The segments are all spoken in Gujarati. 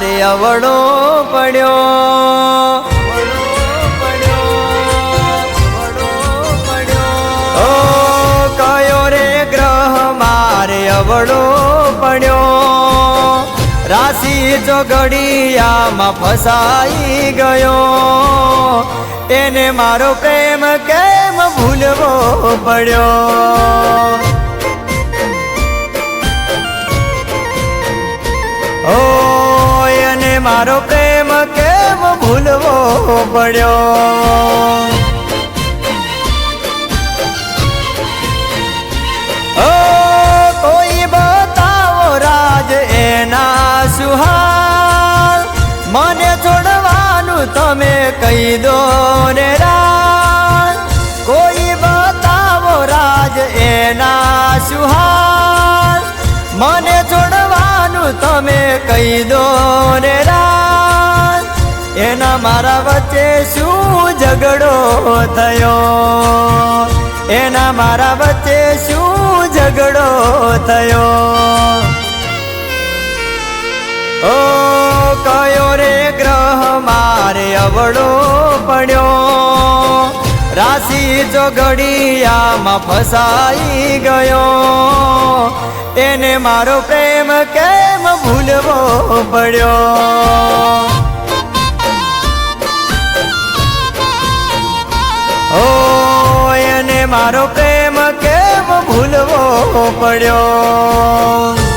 મારે અવળો પડ્યો. અવળો પડ્યો, રાશિ ચોગડિયામાં ફસાઈ ગયો એને મારો પ્રેમ કેમ ભૂલવો પડ્યો? મારો પ્રેમ કેમ ભૂલવો પડ્યો? સુહાર. મને છોડવાનું તમે કહી દો ને રાજ. કોઈ બતાવો રાજ એના સુહાર. મને છોડવાનું તમે કહી દો ને એના મારા વચ્ચે શું ઝઘડો થયો? એના મારા વચ્ચે શું ઝઘડો થયો? ઓ, કયો રે ગ્રહ મારે અવળો પડ્યો? રાશિ ચોઘડિયામાં ફસાઈ ગયો, એને મારો પ્રેમ કેમ ભૂલવો પડ્યો? મારો પ્રેમ કેમ ભૂલવો પડ્યો?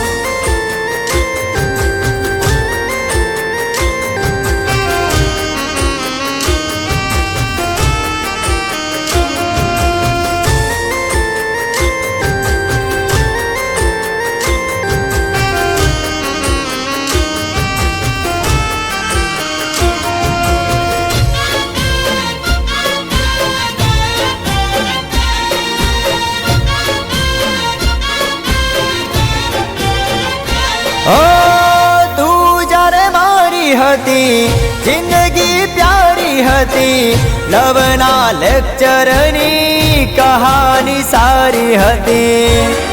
તું જ્યારે મારી હતી, જિંદગી પ્યારી હતી, લવના લેક્ચરની કહાની સારી હતી.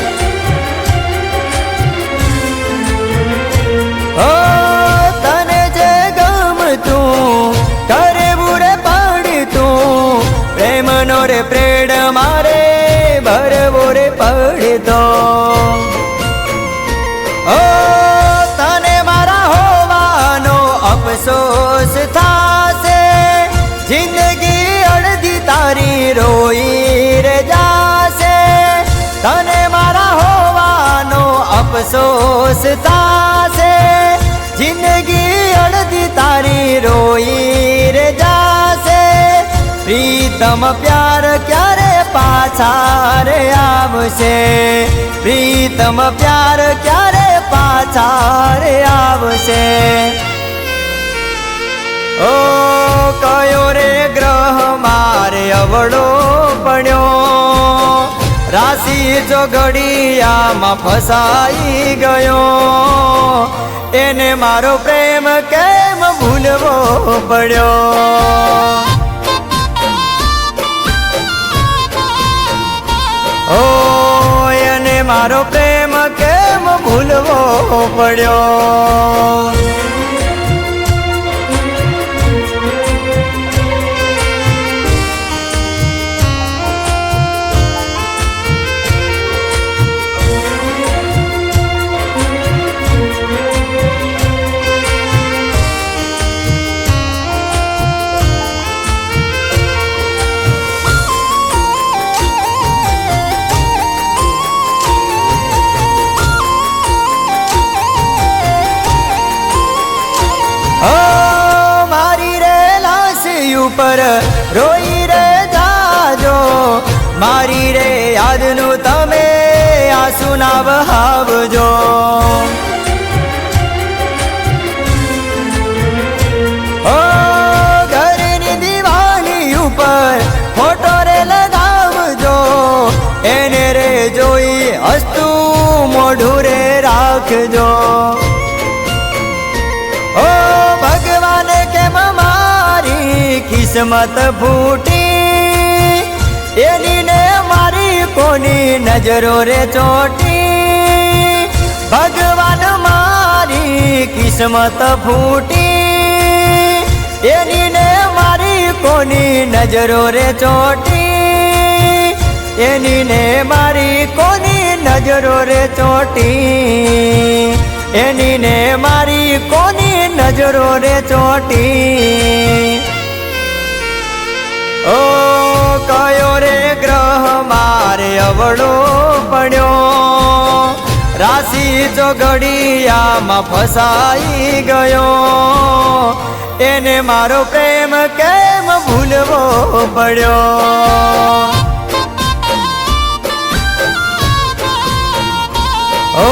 તને જે ગમતું, કરવું રે પડતું, પ્રેમનો રે પ્રેડ મારે, ભરવો રે પડતો. તને મારા હોવાનો અફસોસ થાશે. જિંદગી અડધી તારી રોઈ રે જાશે. પ્રીતમ પ્યાર ક્યારે પાછા રે આવશે? પ્રીતમ પ્યાર ક્યારે પાછા રે આવશે? ઓ કયો રે ગ્રહ, મારે અવળો રાશિ ચોઘડિયામાં ફસાઈ ગયો. એને મારો પ્રેમ કેમ ભૂલવો પડ્યો? ઓ એને મારો પ્રેમ કેમ ભૂલવો પડ્યો? ઉપર રોઈ રે જાજો. મારી રે યાદનું તમે આંસુ ના વહાવજો એને રે જોઈ હસ્તું મોઢું રે રાખજો. કિસ્મત ફૂટી એની ને મારી કોની નજરો રે ચોટી? ભગવાન મારી કિસ્મત ફૂટી એની ને મારી કોની નજરો રે ચોટી? એની ને મારી કોની નજરો રે ચોટી? એની ને મારી કોની નજરો રે ચોટી? અવળો પડ્યો રાશિ ચોગડિયામાં ફસાઈ ગયો, એને મારો પ્રેમ કેમ ભૂલવો પડ્યો? ઓ,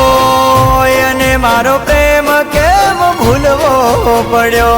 એને મારો પ્રેમ કેમ ભૂલવો પડ્યો?